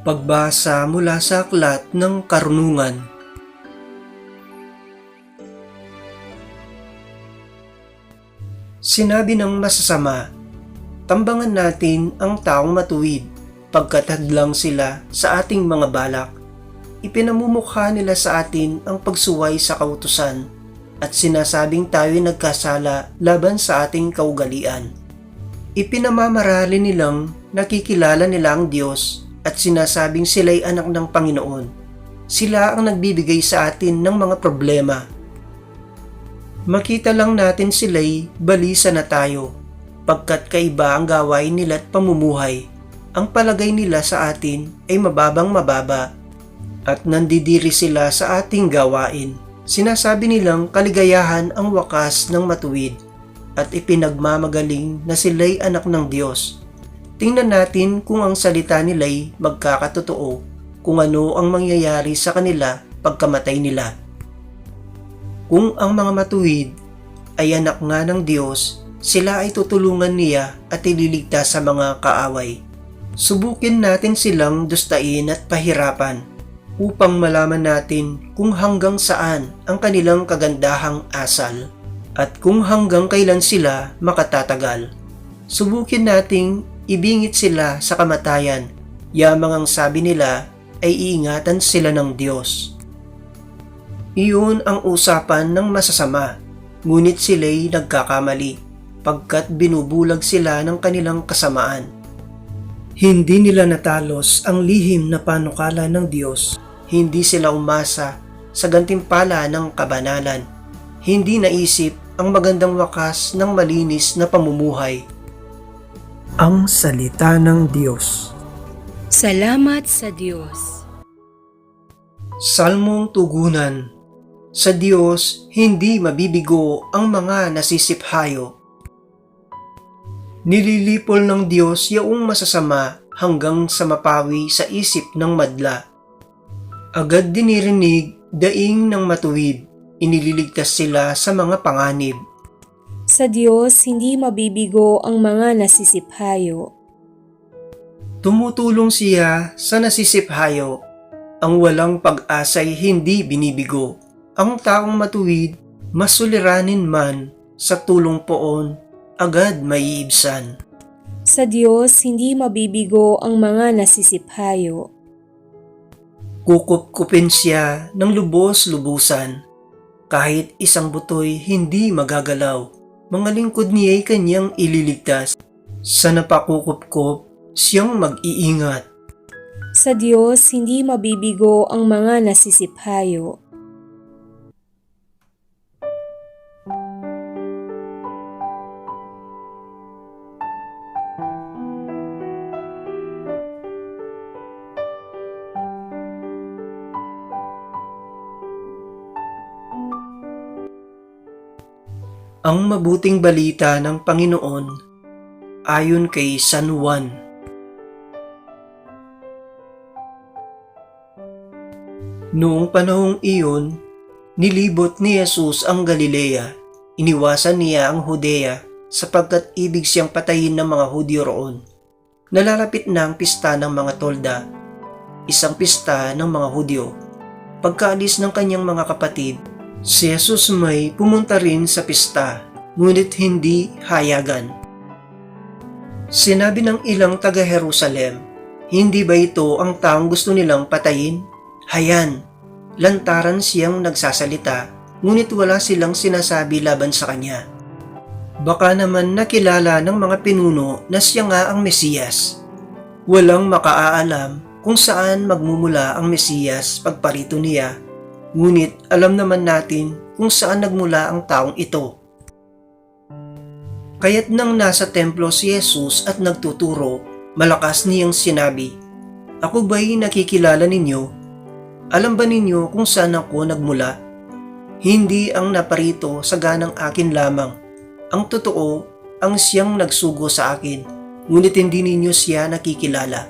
Pagbasa mula sa aklat ng karunungan. Sinabi ng masasama, tambangan natin ang taong matuwid pagkat hadlang sila sa ating mga balak. Ipinamumukha nila sa atin ang pagsuway sa kautusan at sinasabing tayo'y nagkasala laban sa ating kaugalian. Ipinamamarali nilang nakikilala nila ang Diyos at sinasabing sila'y anak ng Panginoon. Sila ang nagbibigay sa atin ng mga problema. Makita lang natin sila'y balisa na tayo pagkat kaiba ang gawain nila at pamumuhay. Ang palagay nila sa atin ay mababang mababa at nandidiri sila sa ating gawain. Sinasabi nilang kaligayahan ang wakas ng matuwid at ipinagmamagaling na sila'y anak ng Diyos. Tingnan natin kung ang salita nila'y magkakatotoo kung ano ang mangyayari sa kanila pagkamatay nila. Kung ang mga matuwid ay anak nga ng Diyos, sila ay tutulungan niya at ililigtas sa mga kaaway. Subukin natin silang dustain at pahirapan upang malaman natin kung hanggang saan ang kanilang kagandahang asal at kung hanggang kailan sila makatatagal. Subukin nating ibingit sila sa kamatayan, yamang ang sabi nila ay iingatan sila ng Diyos. Iyon ang usapan ng masasama, ngunit sila'y nagkakamali pagkat binubulag sila ng kanilang kasamaan. Hindi nila natalos ang lihim na panukala ng Diyos. Hindi sila umasa sa gantimpala ng kabanalan. Hindi naisip ang magandang wakas ng malinis na pamumuhay. Ang Salita ng Diyos Salamat sa Diyos. Salmong Tugunan Sa Diyos, hindi mabibigo ang mga nasisiphayo. Nililipol ng Diyos yaong masasama hanggang sa mapawi sa isip ng madla. Agad dinirinig daing ng matuwid, inililigtas sila sa mga panganib. Sa Diyos, hindi mabibigo ang mga nasisiphayo. Tumutulong siya sa nasisiphayo. Ang walang pag-asa'y hindi binibigo. Ang taong matuwid, masuliranin man sa tulong poon, agad maiibsan. Sa Diyos, hindi mabibigo ang mga nasisiphayo. Kukup-kupin siya ng lubos-lubusan. Kahit isang butoy hindi magagalaw, mga lingkod niya'y kanyang ililigtas. Sa napakukup-kup, siyang mag-iingat. Sa Diyos, hindi mabibigo ang mga nasisiphayo. Ang mabuting balita ng Panginoon ayon kay San Juan. Noong panahong iyon, nilibot ni Jesus ang Galilea. Iniwasan niya ang Hudea sapagkat ibig siyang patayin ng mga Hudyo roon. Nalalapit na ang pista ng mga tolda, isang pista ng mga Hudyo. Pagkaalis ng kanyang mga kapatid, si Jesus may pumunta rin sa pista, ngunit hindi hayagan. Sinabi ng ilang taga-Jerusalem, hindi ba ito ang taong gusto nilang patayin? Hayan, lantaran siyang nagsasalita, ngunit wala silang sinasabi laban sa kanya. Baka naman nakilala ng mga pinuno na siya nga ang Mesiyas. Walang makaaalam kung saan magmumula ang Mesiyas pagparito niya, ngunit alam naman natin kung saan nagmula ang taong ito. Kaya't nang nasa templo si Jesus at nagtuturo, malakas niyang sinabi, Ako ba'y nakikilala ninyo? Alam ba ninyo kung saan ako nagmula? Hindi ang naparito sa ganang akin lamang. Ang totoo, ang siyang nagsugo sa akin, ngunit hindi ninyo siya nakikilala.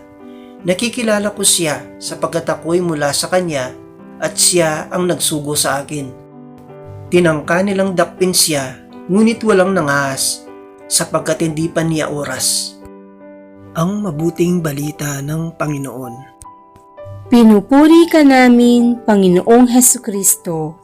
Nakikilala ko siya sapagkat ako'y mula sa kanya at siya ang nagsugo sa akin. Tinangka nilang dakpin siya, ngunit walang nangahas sapagkat hindi pa niya oras. Ang mabuting balita ng Panginoon. Pinupuri ka namin, Panginoong Heso Kristo.